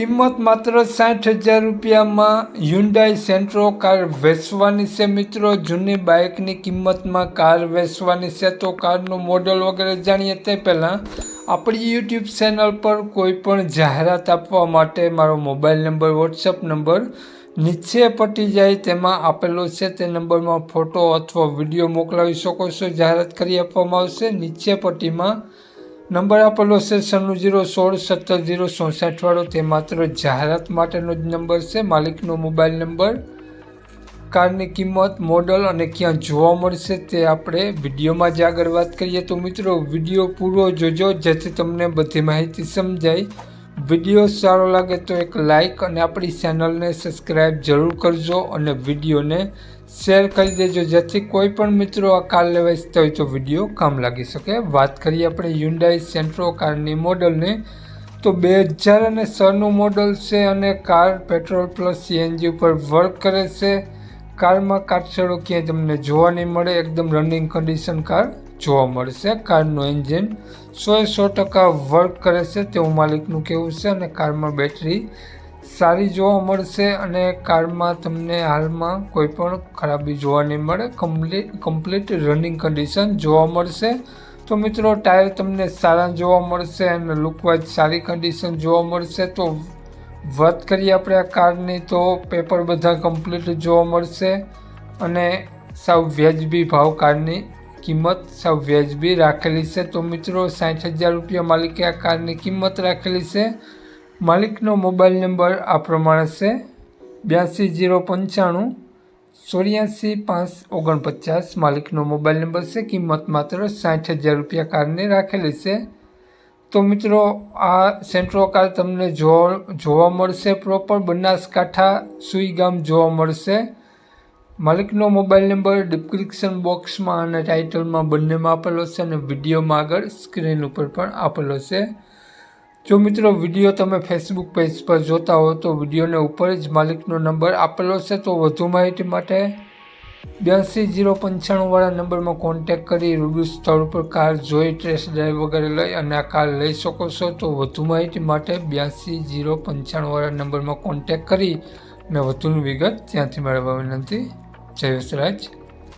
કિંમત માત્ર સાઠ હજાર રૂપિયામાં હ્યુન્ડાઈ સેન્ટ્રો કાર વેચવાની છે. મિત્રો, જૂની બાઇકની કિંમતમાં કાર વેચવાની છે તો કારનું મોડલ વગેરે જાણીએ તે પહેલાં આપણી યુટ્યુબ ચેનલ પર કોઈ પણ જાહેરાત આપવા માટે મારો મોબાઈલ નંબર, વોટ્સઅપ નંબર નીચે પટી જાય તેમાં આપેલો છે. તે નંબરમાં ફોટો અથવા વીડિયો મોકલાવી શકો છો. જાહેરાત કરી આપવામાં આવશે. નીચે પટ્ટીમાં નંબર આપેલો છે સન્નું જીરો સોળ સત્તર જીરો ચોસઠવાળો તે માત્ર જાહેરાત માટેનો જ નંબર છે. માલિકનો મોબાઈલ નંબર, કારની કિંમત, મોડલ અને ક્યાં જોવા મળશે તે આપણે વિડીયોમાં જ આગળ વાત કરીએ. તો મિત્રો, વીડિયો પૂરો જોજો જેથી તમને બધી માહિતી સમજાય. વીડિયો સારો લાગે તો એક લાઈક અને આપણી ચેનલને સબસ્ક્રાઈબ જરૂર કરજો અને વિડીયોને શેર કરી દેજો. જેથી કોઈ પણ મિત્રો આ કાર લેવા ઈચ્છતા હોય તો વીડિયો કામ લાગી શકે. વાત કરીએ આપણે યુન્ડાઈ સેન્ટ્રો કારની મોડલને. તો બે હજાર અને છનું મોડલ છે અને કાર પેટ્રોલ પ્લસ સીએનજી ઉપર વર્ક કરે છે. કારમાં કાટછડો ક્યાંય તમને જોવા નહીં મળે, એકદમ રનિંગ કન્ડિશન કાર જોવા મળશે. કારનું એન્જિન સો સો ટકા વર્ક કરે છે તેવું માલિકનું કહેવું છે અને કારમાં બેટરી સારી જોવા મળશે અને કારમાં તમને હાલમાં કોઈ પણ ખરાબી જોવા નહીં મળે. કમ્પ્લીટ કમ્પ્લીટ રનિંગ કન્ડિશન જોવા મળશે. તો મિત્રો, ટાયર તમને સારા જોવા મળશે અને લુકવાઇઝ સારી કન્ડિશન જોવા મળશે. તો વાત કરીએ આપણે આ કારની, તો પેપર બધા કમ્પ્લીટ જોવા મળશે. અને સાવ વ્યાજબી ભાવ કારની કિંમત સાવ વ્યાજબી રાખેલી છે. તો મિત્રો, સાઠ હજાર રૂપિયા માલિકે આ કારની કિંમત રાખેલી છે. માલિકનો મોબાઈલ નંબર આ પ્રમાણે છે. બ્યાસી જીરો પંચાણું, ચોર્યાસી પાંચ ઓગણપચાસ માલિકનો મોબાઈલ નંબર છે. કિંમત માત્ર સાઠ હજાર રૂપિયા કારની રાખેલી છે. તો મિત્રો, આ સેન્ટ્રો કાર તમને જોવા મળશે પ્રોપર બનાસકાંઠા સુઈ ગામ જોવા મળશે. માલિકનો મોબાઈલ નંબર ડિસ્ક્રિપ્શન બોક્સમાં અને ટાઇટલમાં બંનેમાં આપેલો છે અને વિડીયોમાં આગળ સ્ક્રીન ઉપર પણ આપેલો છે. જો મિત્રો, વીડિયો તમે ફેસબુક પેજ પર જોતા હો તો વિડીયોને ઉપર જ માલિકનો નંબર આપેલો છે, તો વધુ માહિતી માટે બ્યાસી જીરો પંચાણુંવાળા નંબરમાં કોન્ટેક કરી રૂબરૂ સ્થળ ઉપર કાર જોઈ ટેસ્ટ ડ્રાઈવ વગેરે લઈ અને આ કાર લઈ શકો છો. તો વધુ માહિતી માટે બ્યાસી જીરો પંચાણુંવાળા નંબરમાં કોન્ટેક કરી અને વધુની વિગત ત્યાંથી મેળવવા વિનંતી. જય વસરાજ